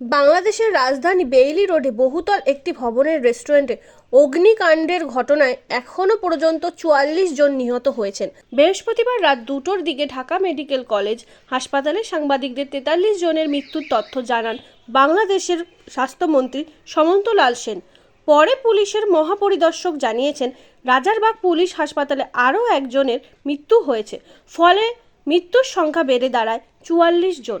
বাংলাদেশের রাজধানী বেইলি রোডে বহুতল একটি ভবনের রেস্টুরেন্টে অগ্নিকাণ্ডের ঘটনায় এখনও পর্যন্ত চুয়াল্লিশ জন নিহত হয়েছেন। বৃহস্পতিবার রাত দুটোর দিকে ঢাকা মেডিকেল কলেজ হাসপাতালে সাংবাদিকদের তেতাল্লিশ জনের মৃত্যুর তথ্য জানান বাংলাদেশের স্বাস্থ্যমন্ত্রী সমন্ত লাল সেন। পরে পুলিশের মহাপরিদর্শক জানিয়েছেন, রাজারবাগ পুলিশ হাসপাতালে আরও একজনের মৃত্যু হয়েছে, ফলে মৃত্যুর সংখ্যা বেড়ে দাঁড়ায় চুয়াল্লিশ জন।